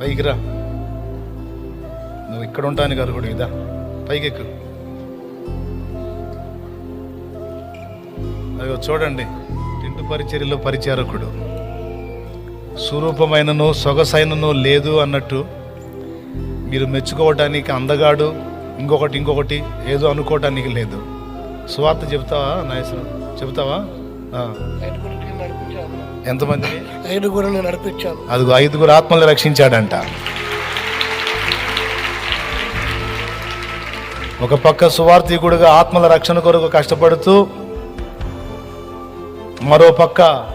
పైకి రా. నువ్వు ఇక్కడ ఉంటానికి అర్హుడు ఇదా. పైకి ఎక్కు అదిగో చూడండి తిండు పరిచర్యలో పరిచారకుడు. స్వరూపమైనను సొగసైనను లేదు అన్నట్టు మీరు మెచ్చుకోవటానికి అందగాడు ఇంకొకటి ఇంకొకటి ఏదో అనుకోవటానికి లేదు. సువార్త చెప్తావా నాయసరం చెప్తావా ఐదుగురిని నడిపించాను అదిగో ఐదుగురు ఆత్మల్ని రక్షించాడంట. ఒక పక్క సువార్థికుడుగా ఆత్మల రక్షణ కొరకు కష్టపడుతూ మరో పక్క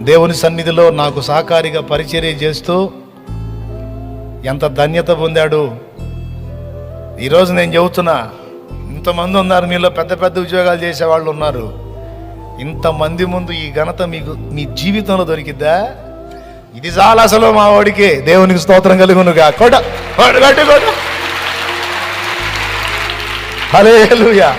దేవుని సన్నిధిలో నాకు సహకారిగా పరిచర్య చేస్తూ ఎంత ధన్యత పొందాడు. ఈరోజు నేను చెబుతున్నా ఇంతమంది ఉన్నారు మీలో పెద్ద పెద్ద ఉద్యోగాలు చేసే వాళ్ళు ఉన్నారు. ఇంతమంది ముందు ఈ ఘనత మీకు మీ జీవితంలో దొరికిద్దా? ఇది చాలా అసలు మా వాడికి. దేవునికి స్తోత్రం కలుగునుగా. కొట కొట్టు కొట్టు హలే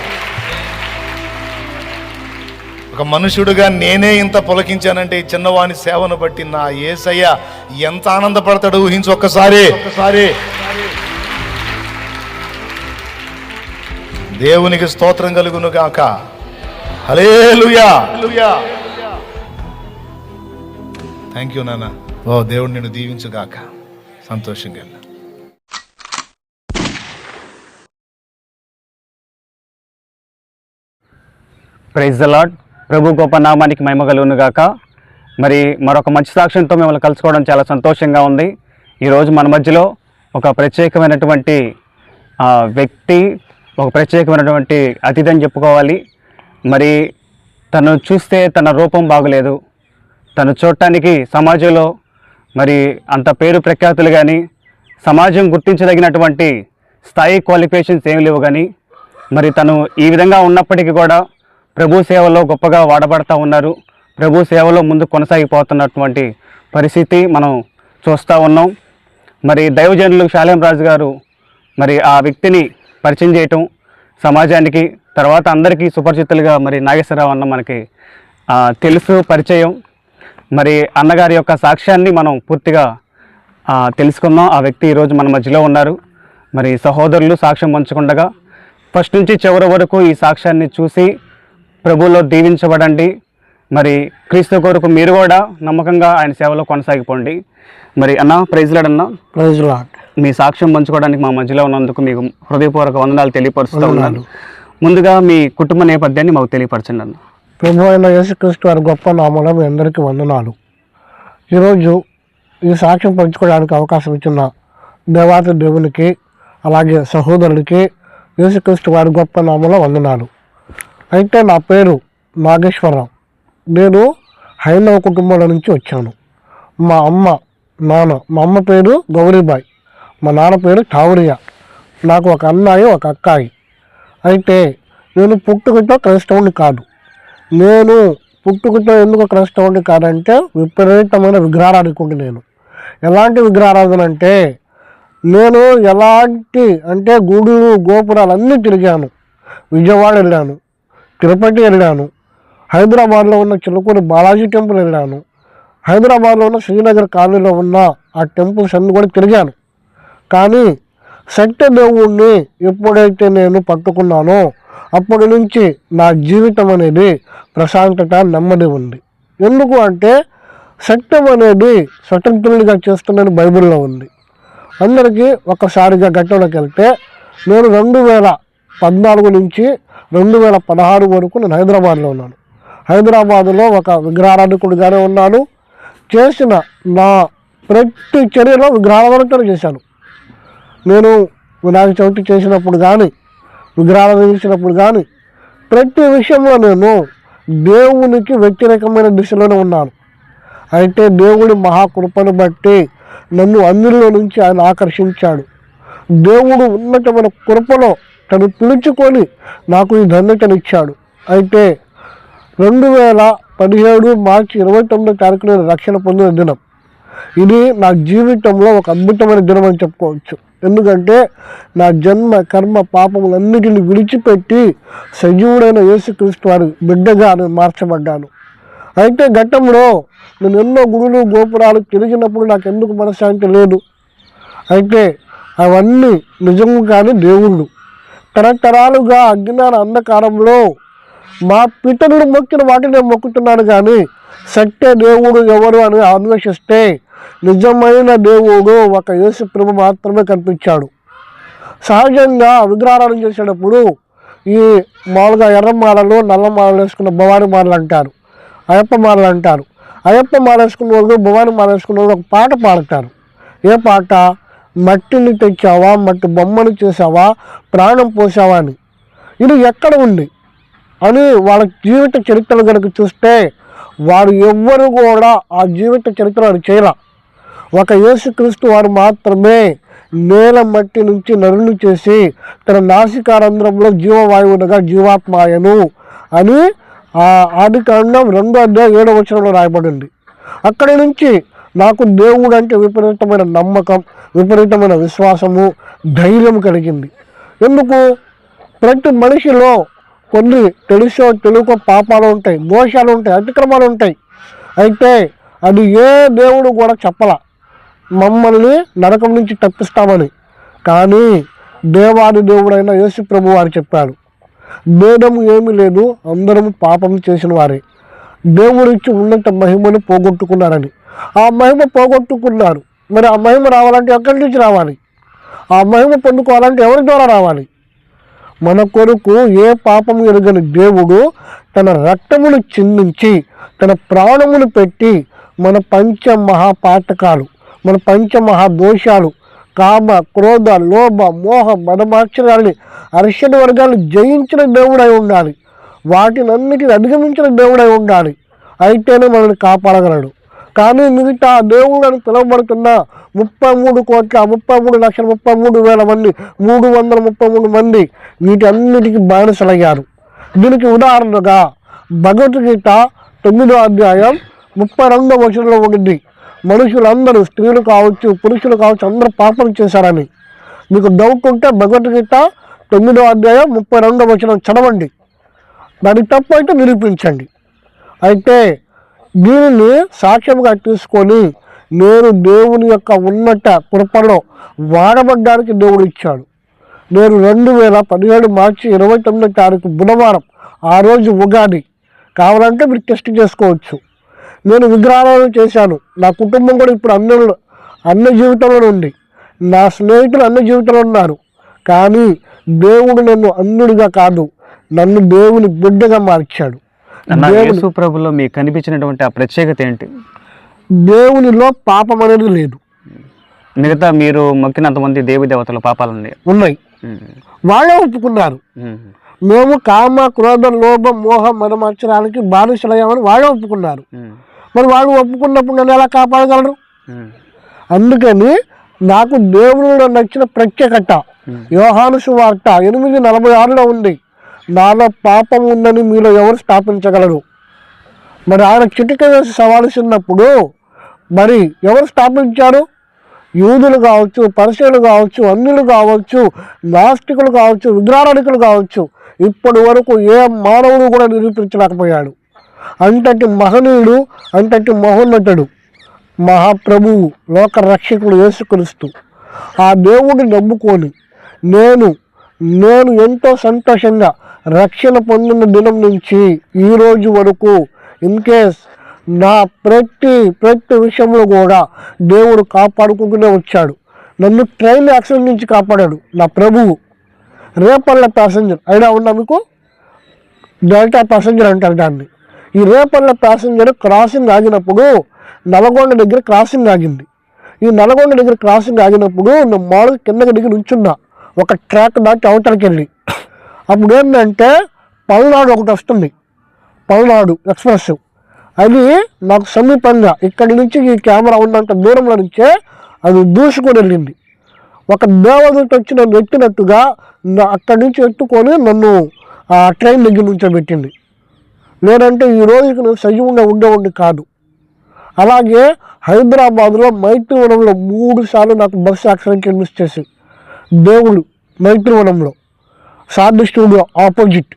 ఒక మనుషుడుగా నేనే ఇంత పులకించానంటే ఈ చిన్నవాని సేవను బట్టి నా ఏసయ్య ఎంత ఆనందపడతాడు ఊహించు ఒక్కసారి. ఒక్కసారి. దేవునికి స్తోత్రం కలుగును గాక హలేలుయా థ్యాంక్ యూ నాన్న. ఓ దేవుడు నిన్ను దీవించుగాక. సంతోషంగా వెళ్ళు. ప్రైజ్ ద లాడ్ ప్రభు గొప్ప నామానికి మహిమ కలుగును గాక మరి మరొక మంచి సాక్ష్యంతో మిమ్మల్ని కలుసుకోవడం చాలా సంతోషంగా ఉంది. ఈరోజు మన మధ్యలో ఒక ప్రత్యేకమైనటువంటి ఆ, వ్యక్తి ఒక ప్రత్యేకమైనటువంటి అతిథి అని చెప్పుకోవాలి. మరి తను చూస్తే తన రూపం బాగలేదు. తను చూడటానికి సమాజంలో మరి అంత పేరు ప్రఖ్యాతులు కానీ సమాజం గుర్తించదగినటువంటి స్థాయి క్వాలిఫికేషన్స్ ఏమి లేవు కానీ మరి తను ఈ విధంగా ఉన్నప్పటికీ కూడా ప్రభు సేవలో గొప్పగా వాడబడతా ఉన్నారు. ప్రభు సేవలో ముందు కొనసాగిపోతున్నటువంటి పరిస్థితి మనం చూస్తూ ఉన్నాం. మరి దైవజనులు శాలేం రాజు గారు మరి ఆ వ్యక్తిని పరిచయం చేయటం సమాజానికి తర్వాత అందరికీ సుపరిచితులుగా మరి నాగేశ్వరరావు అన్న మనకి తెలుసు పరిచయం. మరి అన్నగారి యొక్క సాక్ష్యాన్ని మనం పూర్తిగా తెలుసుకుందాం. ఆ వ్యక్తి ఈరోజు మన మధ్యలో ఉన్నారు. మరి సహోదరులు సాక్ష్యం పంచుకుండగా ఫస్ట్ నుంచి చివరి వరకు ఈ సాక్ష్యాన్ని చూసి ప్రభువులో దీవించబడండి. మరి క్రీస్తు కొరకు మీరు కూడా నమ్మకంగా ఆయన సేవలో కొనసాగిపోండి. మరి అన్న ప్రైజ్లాడ్ అన్న. ప్రైజ్ లాట్ మీ సాక్ష్యం పంచుకోవడానికి మా మధ్యలో ఉన్నందుకు మీకు హృదయపూర్వక వందనాలు తెలియపరుస్తూ ఉన్నాను. ముందుగా మీ కుటుంబ నేపథ్యాన్ని మాకు తెలియపరచండి అన్న. ప్రభు అయిన యేసుక్రీస్తు వారి గొప్ప నామంలో మీ అందరికీ వందనాలు. ఈరోజు ఈ సాక్ష్యం పంచుకోవడానికి అవకాశం ఇచ్చిన దేవాతి దేవునికి అలాగే సహోదరుడికి యేసుక్రీస్తు వారి గొప్ప నామంలో వందనాలు. అయితే నా పేరు నాగేశ్వరరావు. నేను హైందవ కుటుంబాల నుంచి వచ్చాను. మా అమ్మ నాన్న మా అమ్మ పేరు గౌరీబాయ్ మా నాన్న పేరు ఠావురియా నాకు ఒక అన్నాయి ఒక అక్కాయి. అయితే నేను పుట్టుకతో క్రైస్తవుని కాదు. నేను పుట్టుకతో ఎందుకు క్రైస్తవుని కాదంటే విపరీతమైన విగ్రహారాధికుండి నేను. ఎలాంటి విగ్రహారాధన అంటే నేను ఎలాంటి అంటే గూడులు గోపురాలు అన్నీ తిరిగాను. విజయవాడ వెళ్ళాను. తిరుపతి వెళ్ళాను. హైదరాబాద్లో ఉన్న చిలుకూరి బాలాజీ టెంపుల్ వెళ్ళాను. హైదరాబాద్లో ఉన్న శ్రీనగర్ కాలనీలో ఉన్న ఆ టెంపుల్స్ అన్ని కూడా తిరిగాను. కానీ శక్త దేవుణ్ణి ఎప్పుడైతే నేను పట్టుకున్నానో అప్పటి నుంచి నా జీవితం అనేది ప్రశాంతత నెమ్మది ఉంది. ఎందుకు అంటే సత్యం అనేది స్వతంత్రునిగా చేస్తుందని బైబిల్లో ఉంది. అందరికీ ఒకసారిగా ఘట్టంలోకి వెళ్తే నేను రెండు వేల పద్నాలుగు నుంచి రెండు వేల పదహారు వరకు నేను హైదరాబాద్లో ఉన్నాను. హైదరాబాదులో ఒక విగ్రహారాధకుడిగానే ఉన్నాను. చేసిన నా ప్రతి చర్యలో విగ్రహారాధనతో చేశాను. నేను వినాయక చవితి చేసినప్పుడు కానీ విగ్రహాలు చేసినప్పుడు కానీ ప్రతి విషయంలో నేను దేవునికి వ్యతిరేకమైన దిశలోనే ఉన్నాను. అయితే దేవుడి మహాకృపను బట్టి నన్ను అందులో నుంచి ఆయన ఆకర్షించాడు. దేవుడు ఉన్నతమైన కృపలో తను పిలుచుకొని నాకు ఈ ధన్యతనిచ్చాడు అయితే రెండు వేల పదిహేడు మార్చి ఇరవై తొమ్మిదో తారీఖు నేను రక్షణ పొందిన దినం. ఇది నా జీవితంలో ఒక అద్భుతమైన దినం అని చెప్పుకోవచ్చు. ఎందుకంటే నా జన్మ కర్మ పాపములన్నిటిని విడిచిపెట్టి సజీవుడైన యేసుక్రీస్తు వారి బిడ్డగా నేను మార్చబడ్డాను. అయితే ఘట్టంలో నేను ఎన్నో గుడులు గోపురాలు తిరిగినప్పుడు నాకు ఎందుకు మనశ్శాంతి లేదు. అయితే అవన్నీ నిజంగానే దేవుళ్ళు. తరతరాలుగా అజ్ఞాన అంధకారంలో మా పితరులు మొక్కిన వాటిని మొక్కుతున్నాను కానీ సత్య దేవుడు ఎవరు అని అన్వేషిస్తే నిజమైన దేవుడు ఒక యేసు ప్రభు మాత్రమే కనిపించాడు. సహజంగా విగ్రహారాధన చేసేటప్పుడు ఈ మామూలుగా ఎర్ర మాలలు నల్ల మాలలు వేసుకున్న భవాని మాలలు అంటారు అయ్యప్ప మాలలు అంటారు. అయ్యప్ప మాల వేసుకున్న వాళ్ళు భవాని మాల వేసుకున్న వాళ్ళు ఒక పాట పాడతారు. ఏ పాట? మట్టిని తెచ్చావా? మట్టి బొమ్మను చేసావా ప్రాణం పోసావా అని. ఇది ఎక్కడ ఉంది? అని వాళ్ళ జీవిత చరిత్రలు కనుక చూస్తే వారు ఎవ్వరు కూడా ఆ జీవిత చరిత్రను చేయరా ఒక యేసుక్రీస్తు వారు మాత్రమే నేల మట్టి నుంచి నరుని చేసి తన నాసికారంధ్రంలో జీవవాయువునుగా జీవాత్మాయను అని ఆది కాండం రెండో అధ్యాయ ఏడవ వచనంలో రాయబడింది. అక్కడి నుంచి నాకు దేవుడు అంటే విపరీతమైన నమ్మకం విపరీతమైన విశ్వాసము ధైర్యం కలిగింది. ఎందుకు? ప్రతి మనిషిలో కొన్ని తెలుసో తెలుగు పాపాలు ఉంటాయి దోషాలు ఉంటాయి అతిక్రమాలు ఉంటాయి. అయితే అది ఏ దేవుడు కూడా చెప్పల. మమ్మల్ని నరకం నుంచి తప్పిస్తామని. కానీ దేవాది దేవుడైన యేసు ప్రభు వారు చెప్పాడు భేదము ఏమీ లేదు అందరం పాపం చేసిన వారే. దేవుడు ఇచ్చి మహిమను పోగొట్టుకున్నారని. ఆ మహిమ పోగొట్టుకున్నారు. మరి ఆ మహిమ రావాలంటే ఎక్కడి నుంచి రావాలి? ఆ మహిమ పొందుకోవాలంటే ఎవరి ద్వారా రావాలి? మన కొరకు ఏ పాపం ఎరుగని దేవుడు తన రక్తమును చిందించి తన ప్రాణమును పెట్టి మన పంచ మహాపాతకాలు మన పంచ మహాదోషాలు కామ క్రోధ లోభ మోహ మదమాక్షరాలని అర్షణ వర్గాలు జయించిన దేవుడై ఉండాలి. వాటినన్నిటిని అధిగమించిన దేవుడై ఉండాలి. అయితేనే మనల్ని కాపాడగలడు. కానీ మిగతా దేవుళ్ళని పిలువబడుతున్న ముప్పై మూడు కోట్ల ముప్పై మూడు లక్షల ముప్పై మూడు వేల మంది మూడు వందల ముప్పై మూడు మంది వీటన్నిటికీ బానిసలయ్యారు దీనికి ఉదాహరణగా భగవద్గీత తొమ్మిదో అధ్యాయం ముప్పై రెండో వచనంలో ఉండింది మనుషులందరూ స్త్రీలు కావచ్చు పురుషులు కావచ్చు అందరూ పాపం చేశారని. మీకు డౌట్ ఉంటే భగవద్గీత తొమ్మిదో అధ్యాయం ముప్పై రెండో వచనం చదవండి. దాని తప్పు అయితే నిరూపించండి. అయితే దీనిని సాక్ష్యంగా తీసుకొని నేను దేవుని యొక్క ఉన్నత కృపలో వాడబడ్డానికి దేవుడు ఇచ్చాడు. నేను రెండు వేల పదిహేడు మార్చి ఇరవై తొమ్మిదో తారీఖు బుధవారం ఆ రోజు ఉగాది. కావాలంటే మీరు టెస్ట్ చేసుకోవచ్చు. నేను విగ్రహాలను చేశాను. నా కుటుంబం కూడా ఇప్పుడు అన్న అన్న జీవితంలో ఉంది. నా స్నేహితులు అన్న జీవితంలో ఉన్నారు. కానీ దేవుడు నన్ను అన్నుడిగా కాదు నన్ను దేవుని బిడ్డగా మార్చాడు. యేసు ప్రభులో మీకు కనిపించినటువంటి ఆ ప్రత్యేకత ఏంటి? దేవునిలో పాపం అనేది లేదు. మిగతా మీరు మొక్కినంత మంది దేవి దేవతల పాపాలు ఉన్నాయి. ఉన్నాయి. వాళ్ళే ఒప్పుకున్నారు. మేము. కామ క్రోధ లోభ మోహ మదమచ్చరానికి బానిసలయ్యామని వాళ్ళే ఒప్పుకున్నారు. మరి వాళ్ళు ఒప్పుకున్నప్పుడు నన్ను ఎలా కాపాడగలరు? అందుకని నాకు దేవునిలో నచ్చిన ప్రత్యేకత యోహాను సువార్త ఎనిమిది నలభై ఆరులో ఉంది. నాలో పాపం ఉందని మీలో ఎవరు స్థాపించగలరు? మరి ఆయన చిటిక వేసి సవాల్సినప్పుడు మరి ఎవరు స్థాపించారు? యూదులు కావచ్చు పరిశీలు కావచ్చు అన్యులు కావచ్చు నాస్తికులు కావచ్చు విగ్రహారాధికులు కావచ్చు ఇప్పటి వరకు ఏ మానవుడు కూడా నిరూపించలేకపోయాడు. అంతటి మహనీయుడు అంతటి మహోన్నతుడు మహాప్రభువు లోక రక్షకుడు యేసుక్రీస్తు. ఆ దేవుడిని నమ్ముకొని నేను నేను ఎంతో సంతోషంగా రక్షణ పొందిన దినం నుంచి ఈ రోజు వరకు ఇన్ కేస్ నా ప్రతి ప్రతి విషయంలో కూడా దేవుడు కాపాడుకుంటూనే వచ్చాడు. నన్ను ట్రైన్ యాక్సిడెంట్ నుంచి కాపాడాడు నా ప్రభువు రేపల్ల ప్యాసింజర్ అయినా ఉన్నా మీకు? డెల్టా ప్యాసింజర్ అంటారు దాన్ని. ఈ రేపల్ల ప్యాసింజర్ క్రాసింగ్ ఆగినప్పుడు నల్గొండ దగ్గర క్రాసింగ్ ఆగింది. ఈ నల్గొండ దగ్గర క్రాసింగ్ ఆగినప్పుడు నేను మామూలుగా కిందకి దిగి నుంచున్నా. ఒక ట్రాక్ దాటి అవతలకి వెళ్ళి అప్పుడు ఏంటంటే పల్నాడు ఒకటి వస్తుంది. పల్నాడు ఎక్స్ప్రెస్. అది నాకు సమీపంగా ఇక్కడి నుంచి ఈ కెమెరా ఉన్నంత దూరంలో నుంచే అది దూసుకొని వెళ్ళింది. ఒక దేవదూత వచ్చి నన్ను ఎత్తినట్టుగా అక్కడి నుంచి ఎత్తుకొని నన్ను ఆ ట్రైన్ దగ్గర నుంచో పెట్టింది. లేదంటే ఈ రోజుకి నేను సజీవంగా ఉండేవాడిని కాదు. అలాగే హైదరాబాద్లో మైత్రివనంలో మూడు సార్లు నాకు బస్సు యాక్సిడెంట్ మిస్ చేసి దేవుడు మైత్రివనంలో. Sir studio opposite.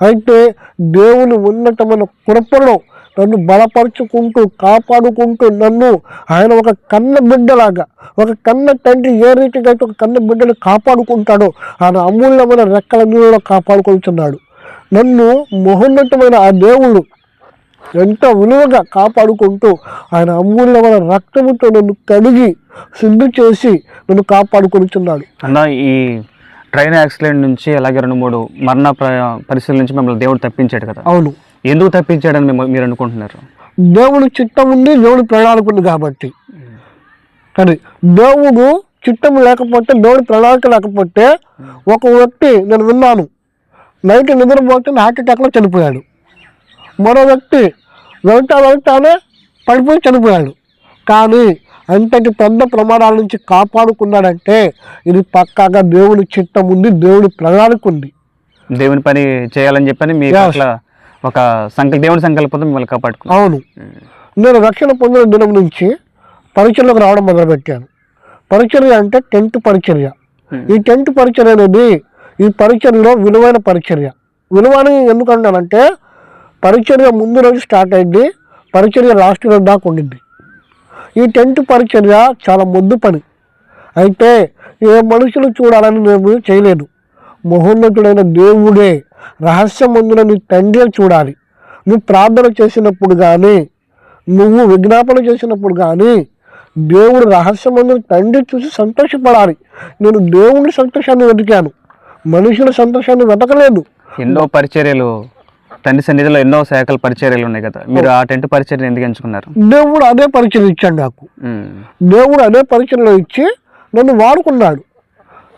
అయితే దేవుని ఉన్నతమైన కృపలో నన్ను బలపరుచుకుంటూ కాపాడుకుంటూ నన్ను ఆయన ఒక కన్న బిడ్డలాగా ఒక కన్న తండ్రి ఏ రీతిగా అయితే ఒక కన్న బిడ్డను కాపాడుకుంటాడో ఆయన అమూల్యమైన రెక్కల నీళ్ళలో కాపాడుకుంటున్నాడు నన్ను మహోన్నతమైన ఆ దేవుడు ఎంత విలువగా కాపాడుకుంటూ ఆయన అమూల్యమైన రక్తముతో నన్ను కడిగి శుద్ధి చేసి నన్ను కాపాడుకుంటున్నాడు అన్న ఈ ట్రైన్ యాక్సిడెంట్ నుంచి అలాగే రెండు మూడు మరణ ప్ర- పరిస్థితుల నుంచి మిమ్మల్ని దేవుడు తప్పించాడు కదా. అవును. ఎందుకు తప్పించాడని మీరు అనుకుంటున్నారు? దేవుని చిత్తం ఉంది దేవుని ప్రణాళిక ఉంది కాబట్టి. కానీ దేవుడు చిత్తం లేకపోతే దేవుడి ప్రణాళిక లేకపోతే ఒక వ్యక్తి నేను విన్నాను నైట్ నిద్రపోతే హార్ట్ అటాక్లో చనిపోయాడు. మరో వ్యక్తి వెళ్తా వెళ్తానే పడిపోయి చనిపోయాడు. కానీ అంతటి పెద్ద ప్రమాదాల నుంచి కాపాడుకున్నాడంటే ఇది పక్కాగా దేవుని చిత్తం ఉంది దేవుడి ప్రణాళిక ఉంది. దేవుని పని చేయాలని చెప్పని మీ ఒక సంకల్ప దేవుని సంకల్పంతో మిమ్మల్ని కాపాడుకున్నాం. అవును. నేను రక్షణ పొందిన దినం నుంచి పరిచర్లకు రావడం మొదలుపెట్టాను. పరిచర్య అంటే టెంట్ పరిచర్య. ఈ టెంట్ పరిచర్య అనేది ఈ పరిచర్యలో విలువైన పరిచర్య. విలువని ఎందుకంటానంటే పరిచర్య ముందు రోజు స్టార్ట్ అయింది పరిచర్య లాస్ట్ రోజు దాకా ఉండింది ఈ టెంట్ పరిచర్య చాలా మొద్దు పని. అయితే ఏ మనుషులు చూడాలని నేను చేయలేదు. మహోన్నతుడైన దేవుడే రహస్యమందున నీ తండ్రి చూడాలి. నువ్వు ప్రార్థన చేసినప్పుడు కానీ నువ్వు విజ్ఞాపన చేసినప్పుడు కానీ దేవుడు రహస్యమందున తండ్రి చూసి సంతోషపడాలి. నేను దేవుడి సంతోషాన్ని వెతికాను. మనుషుల సంతోషాన్ని వెతకలేదు. ఎన్నో పరిచర్యలు తండ్రి సన్నిధిలో ఎన్నో శాఖల పరిచర్యలు ఉన్నాయి కదా. మీరు ఆ టెంట్ పరిచర్యను ఎందుకు ఎంచుకున్నారు? దేవుడు అదే పరిచయం ఇచ్చాడు నాకు. దేవుడు అదే పరిచయలో ఇచ్చి నన్ను వాడుకున్నాడు.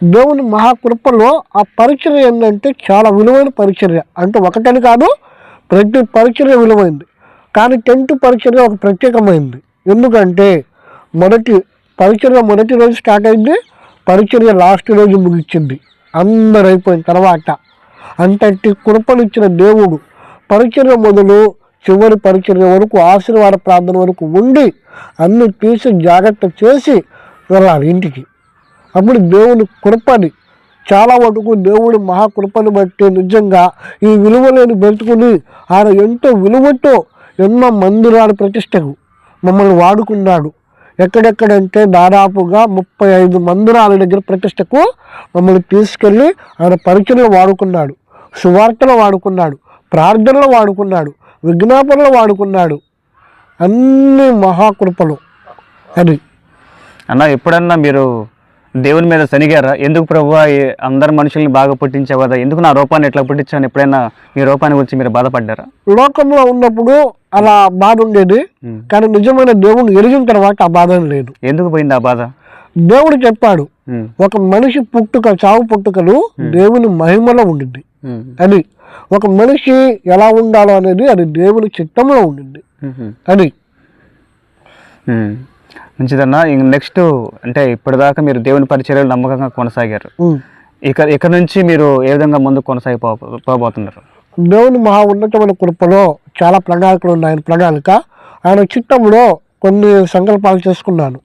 దేవుని మహాకృపలో ఆ పరిచర్య ఏంటంటే చాలా విలువైన పరిచర్య. అంటే ఒకటని కాదు ప్రతి పరిచర్య విలువైంది. కానీ టెంట్ పరిచర్య ఒక ప్రత్యేకమైంది. ఎందుకంటే మొదటి పరిచర్య మొదటి రోజు స్టార్ట్ అయింది పరిచర్య లాస్ట్ రోజు ముగిసింది. అందరు అయిపోయిన తర్వాత అంతటి కృపనిచ్చిన దేవుడు పరిచర్య మొదలు చివరి పరిచర్య వరకు ఆశీర్వాద ప్రార్థన వరకు ఉండి అన్ని తీసి జాగ్రత్త చేసి వెళ్ళాలి ఇంటికి. అప్పుడు దేవుని కృపని చాలా వరకు దేవుడి మహాకృపని బట్టి నిజంగా ఈ విలువలేని బ్రతుకుని ఆయన ఎంతో విలువతో ఎన్నో మందిరాల ప్రతిష్టకు మమ్మల్ని వాడుకున్నాడు. ఎక్కడెక్కడంటే దాదాపుగా ముప్పై ఐదు మందిరాల దగ్గర ప్రతిష్టకు మమ్మల్ని తీసుకెళ్ళి ఆయన పరిచయం వాడుకున్నాడు సువార్తలు వాడుకున్నాడు. ప్రార్థనలో వాడుకున్నాడు విజ్ఞాపనలో వాడుకున్నాడు. అన్ని మహాకృపలు. అది. అన్న ఎప్పుడన్నా మీరు దేవుని మీద శనిగారా ఎందుకు ప్రభు అందరు మనుషుల్ని బాగా పుట్టించావు కదా ఎందుకు నా రూపాన్ని ఎట్లా పుట్టించాను? ఎప్పుడైనా మీ రూపాన్ని గురించి మీరు బాధపడ్డారా? లోకంలో ఉన్నప్పుడు అలా బాధ ఉండేది. కానీ నిజమైన దేవుడు ఎరిగిన తర్వాత ఆ బాధ లేదు. ఎందుకు పోయింది ఆ బాధ? దేవుడు చెప్పాడు. ఒక మనిషి పుట్టుక చావు పుట్టుకలు దేవుని మహిమలో ఉండింది ఉమ్. ఒక మనిషి ఎలా ఉండాలో అనేది అది దేవుని చిత్తంలో ఉండింది. అది. మంచిదన్న ఇంక నెక్స్ట్ అంటే ఇప్పటిదాకా మీరు దేవుని పరిచర్యలు నమ్మకంగా కొనసాగారు. ఉమ్. ఇక ఇక నుంచి మీరు ఏ విధంగా ముందు కొనసాగిపో పోబోతున్నారు? దేవుని మహా ఉన్నతమైన కృపలో చాలా ప్రణాళికలు ఉన్నాయి. ఆయన ప్రణాళిక ఆయన చిత్తంలో కొన్ని సంకల్పాలు చేసుకున్నాను.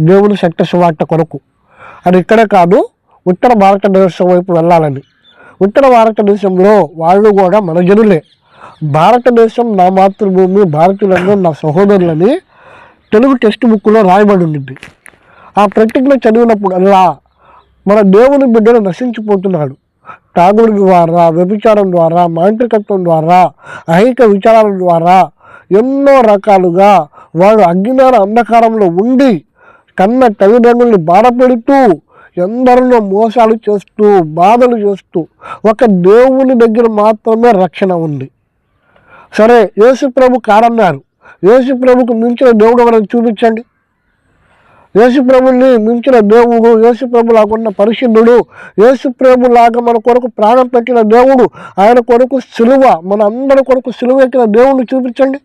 దేవుని సత్య సువార్త కొరకు. అది ఇక్కడే కాదు ఉత్తర భారతదేశం వైపు వెళ్ళాలని. ఉత్తర భారతదేశంలో వాళ్ళు కూడా మన జనులే. భారతదేశం నా మాతృభూమి భారతీయులందరూ నా సహోదరులని తెలుగు టెక్స్ట్ బుక్లో రాయబడి ఉండింది. ఆ ప్రతిజ్ఞ చదివినప్పుడు అలా మన దేవుని బిడ్డలు నశించిపోతున్నాడు తాగుడు ద్వారా వ్యభిచారం ద్వారా మాంత్రికత్వం ద్వారా అహిక విచారాల ద్వారా ఎన్నో రకాలుగా వాడు అజ్ఞాన అంధకారంలో ఉండి కన్న తల్లిదండ్రుల్ని బాధపెడుతూ ఎందరినో మోసాలు చేస్తూ బాధలు చేస్తూ ఒక దేవుని దగ్గర మాత్రమే రక్షణ ఉంది. సరే యేసు ప్రభు కారన్నారు. యేసు ప్రభుకు మించిన దేవుడు ఎవరైనా చూపించండి? యేసుప్రభుని మించిన దేవుడు యేసుప్రభు లాగున్న పరిశుద్ధుడు యేసుప్రభు లాగా మన కొరకు ప్రాణం పెట్టిన దేవుడు ఆయన కొరకు సిలువ మన అందరి కొరకు సిలువ ఎక్కిన దేవుడిని చూపించండి?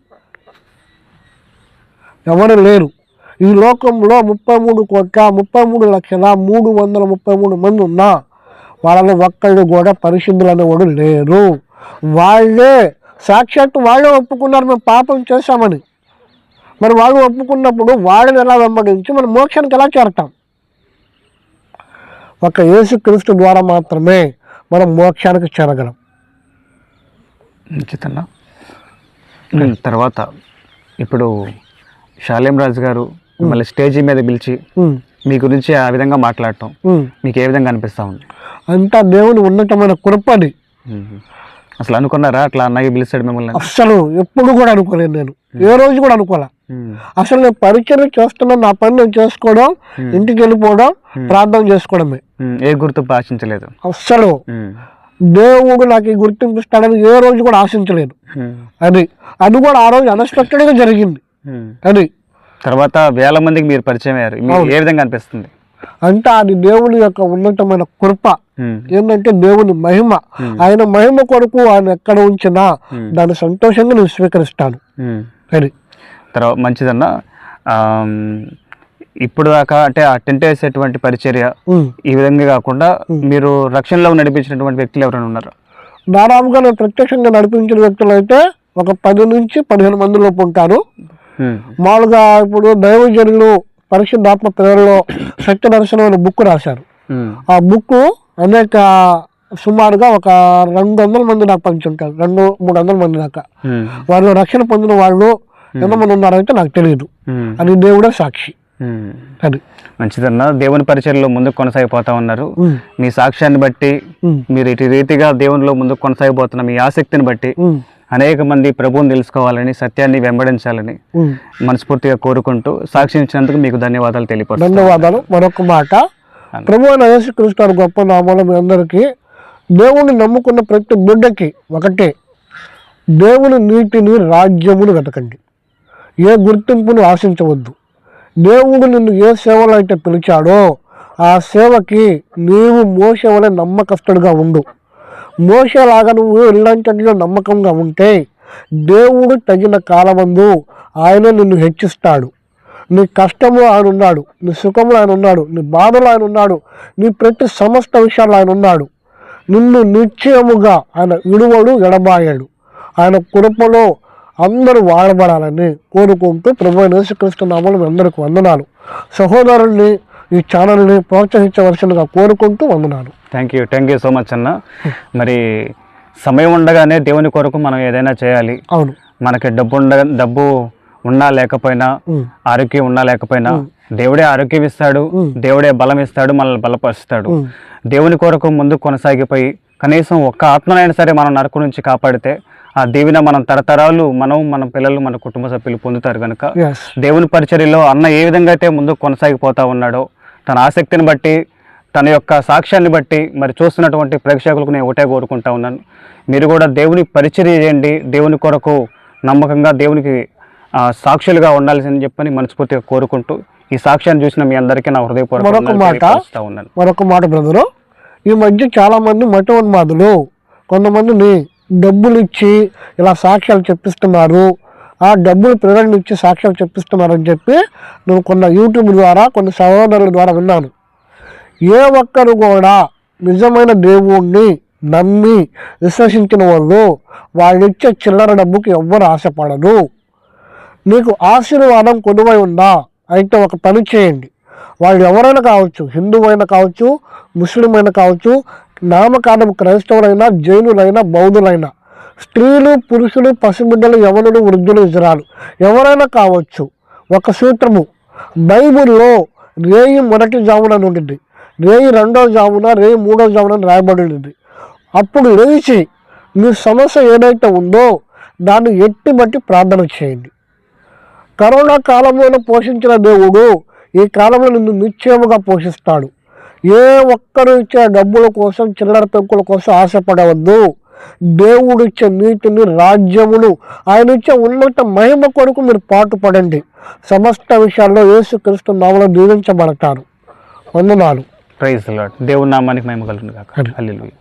ఎవరు లేరు. ఈ లోకంలో ముప్పై మూడు కోట్ల ముప్పై మూడు లక్షల మూడు వందల ముప్పై మూడు మంది ఉన్నా వాళ్ళని ఒక్కళ్ళు కూడా పరిశుద్ధులు అనేవాడు లేరు. వాళ్ళే సాక్షాత్తు వాళ్ళే ఒప్పుకున్నారు మేము పాపం చేశామని. మరి వాళ్ళు ఒప్పుకున్నప్పుడు వాళ్ళని ఎలా వెంబడించి మనం మోక్షానికి ఎలా చేరతాం? ఒక యేసుక్రీస్తు ద్వారా మాత్రమే మనం మోక్షానికి చేరగలం. మంచిదన్న తర్వాత ఇప్పుడు షాలేం రాజు గారు మళ్ళీ స్టేజీ మీద పిలిచి మీ గురించి ఆ విధంగా మాట్లాడటం. మీకు ఏ విధంగా అనిపిస్తా ఉంది? అంతా దేవుని ఉన్నతమైన కృపది ఉమ్. అసలు అనుకున్నారా? అట్లా అన్నయ్య పిలిచాడు మిమ్మల్ని? అస్సలు ఎప్పుడు కూడా అనుకోలేదు నేను. ఏ రోజు కూడా అనుకోలే. అసలు నేను పరిచయం చేస్తున్నా నా పని నేను చేసుకోవడం ఇంటికి వెళ్ళిపోవడం ప్రార్థన చేసుకోవడమే. ఏ గుర్తింపు ఆశించలేదు? అస్సలు. ఉమ్, దేవుడు నాకు ఈ గుర్తింపు ఇస్తాడని ఏ రోజు కూడా ఆశించలేదు. అది. అది కూడా ఆ రోజు అన్ఎక్స్పెక్టెడ్గా జరిగింది. అది. తర్వాత వేల మందికి మీరు పరిచయం అయ్యారు. మీకు ఏ విధంగా అనిపిస్తుంది? అంతా అది దేవుని యొక్క ఉన్నతమైన కృప. ఏంటంటే దేవుని మహిమ. ఆయన మహిమ కొరకు ఆయన ఎక్కడ ఉంచినా దాన్ని సంతోషంగా నేను స్వీకరిస్తాను. అది. తర్వాత మంచిదన్న ఇప్పుడు దాకా అంటే ఆ టెంట్ వేసేటువంటి పరిచర్య. ఈ విధంగా కాకుండా మీరు రక్షణలో నడిపించినటువంటి వ్యక్తులు ఎవరైనా ఉన్నారు? దాదాపుగా నేను ప్రత్యక్షంగా నడిపించిన వ్యక్తులు అయితే ఒక పది నుంచి పదిహేను మంది లోపు ఉంటారు. మామూలుగా ఇప్పుడు దైవజనులు పరిశుద్ధాత్మ ప్రేరలో సత్య దర్శనం అనే బుక్ రాశారు. ఆ బుక్ అనేక సుమారుగా ఒక రెండు వందల మంది నాకు పంచుంటారు. రెండు మూడు వందల మంది దాకా. వాళ్ళు రక్షణ పొందిన వాళ్ళు ఎంతమంది ఉన్నారంటే నాకు తెలియదు అది దేవుడే సాక్షి. అది. మంచిదన్న దేవుని పరిచయలో ముందుకు కొనసాగిపోతా ఉన్నారు. మీ సాక్ష్యాన్ని బట్టి మీరు ఇటు రీతిగా దేవునిలో ముందుకు కొనసాగిపోతున్న మీ ఆసక్తిని బట్టి అనేక మంది ప్రభువుని తెలుసుకోవాలని సత్యాన్ని వెంబడించాలని. మనస్ఫూర్తిగా కోరుకుంటూ సాక్షి ఇచ్చినందుకు మీకు ధన్యవాదాలు తెలియపరుస్తాను. ధన్యవాదాలు. మరొక మాట. ప్రభు అయిన యేసుక్రీస్తు గొప్ప నామాలు మీ అందరికీ దేవుని నమ్ముకున్న ప్రతి బిడ్డకి ఒకటే దేవుని నీతిని రాజ్యమును వెతకండి. ఏ గుర్తింపును ఆశించవద్దు. దేవుడు నిన్ను ఏ సేవలో అయితే పిలిచాడో ఆ సేవకి నీవు మోసే వలె నమ్మకస్తుడిగా ఉండు. మోసలాగా నువ్వు ఇలాంటిలో నమ్మకంగా ఉంటే దేవుడు తగిన కాలమందు ఆయన నిన్ను హెచ్చిస్తాడు. నీ కష్టంలో ఆయన ఉన్నాడు నీ సుఖంలో ఆయన ఉన్నాడు నీ బాధలో ఆయన ఉన్నాడు నీ ప్రతి సమస్త విషయాల్లో ఆయన ఉన్నాడు. నిన్ను నిశ్చయముగా ఆయన విడువడు ఎడబాయాడు. ఆయన కృపలో అందరూ వాడబడాలని కోరుకుంటూ ప్రభు అయిన నామలు మీ అందరికి వందనాలు. సహోదరుల్ని ఈ ఛానల్ని ప్రోత్సహించవలసిందిగా కోరుకుంటూ వందనాలు. Thank you thank you so much అన్న. మరి సమయం ఉండగానే దేవుని కొరకు మనం ఏదైనా చేయాలి. అవును. మనకి డబ్బు ఉండ డబ్బు ఉన్నా లేకపోయినా ఆరోగ్యం ఉన్నా లేకపోయినా దేవుడే ఆరోగ్యం ఇస్తాడు దేవుడే బలం ఇస్తాడు మనల్ని బలపరుస్తాడు. దేవుని కొరకు ముందుకు కొనసాగిపోయి కనీసం ఒక్క ఆత్మనైనా సరే మనం నరకు నుంచి కాపాడితే ఆ దీవెన మనం తరతరాలు మనం మన పిల్లలు మన కుటుంబ సభ్యులు పొందుతారు కనుక దేవుని పరిచర్యలో అన్న ఏ విధంగా అయితే ముందుకు కొనసాగిపోతా ఉన్నాడో తన ఆసక్తిని బట్టి తన యొక్క సాక్ష్యాన్ని బట్టి మరి చూస్తున్నటువంటి ప్రేక్షకులకు నేను ఒకటే కోరుకుంటా ఉన్నాను. మీరు కూడా దేవుని పరిచర్య చేయండి. దేవుని కొరకు నమ్మకంగా దేవునికి సాక్షులుగా ఉండాల్సిందని చెప్పని మనస్ఫూర్తిగా కోరుకుంటూ ఈ సాక్ష్యాన్ని చూసిన మీ అందరికీ నా హృదయపూర్వక మరొక మాట. మరొక మాట బ్రదరు. ఈ మధ్య చాలా మంది మతోన్మాదులు కొంతమందిని డబ్బులు ఇచ్చి ఇలా సాక్ష్యాలు చెప్పిస్తున్నారు. ఆ డబ్బులు ప్రేరణ ఇచ్చి సాక్ష్యాలు చెప్పిస్తున్నారని చెప్పి నేను కొన్ని యూట్యూబ్ ద్వారా కొన్ని సహోదరుల ద్వారా విన్నాను. ఏ ఒక్కరు కూడా నిజమైన దేవుణ్ణి నమ్మి విశ్వసించిన వాళ్ళు వాళ్ళిచ్చే చిల్లర డబ్బుకి ఎవ్వరు ఆశపడరు. నీకు ఆశీర్వాదం కొనువై ఉందా అయితే ఒక పని చేయండి. వాళ్ళు ఎవరైనా కావచ్చు హిందువైనా కావచ్చు ముస్లిం అయినా కావచ్చు నామకాలం క్రైస్తవులైనా జైనులైనా బౌద్ధులైనా స్త్రీలు పురుషులు పసిబిడ్డలు యవనులు వృద్ధులు ఇజరాలు ఎవరైనా కావచ్చు ఒక సూత్రము బైబిల్లో రేయి మొదటి జామున ఉండింది రేయి రెండవ జామున రేయి మూడవ జామున అని అప్పుడు లేచి మీ సమస్య ఏదైతే ఉందో దాన్ని ఎట్టి బట్టి ప్రార్థన చేయండి. కరోనా కాలంలో పోషించిన దేవుడు ఈ కాలంలో నిన్ను నిశ్చయముగా పోషిస్తాడు. ఏ ఒక్కరు ఇచ్చే డబ్బుల కోసం చిల్లర పెంకుల కోసం ఆశపడవద్దు. దేవుడు ఇచ్చే నీతిని రాజ్యమును ఆయన ఇచ్చే ఉన్నత మహిమ కొరకు మీరు పాటుపడండి. సమస్త విషయాల్లో యేసుక్రీస్తు నామలో దీవించబడతారు. వందనాలు. ప్రైజ్ లాడ్ దేవుని నామానికి మేము కలుగును కాక హల్లెలూయా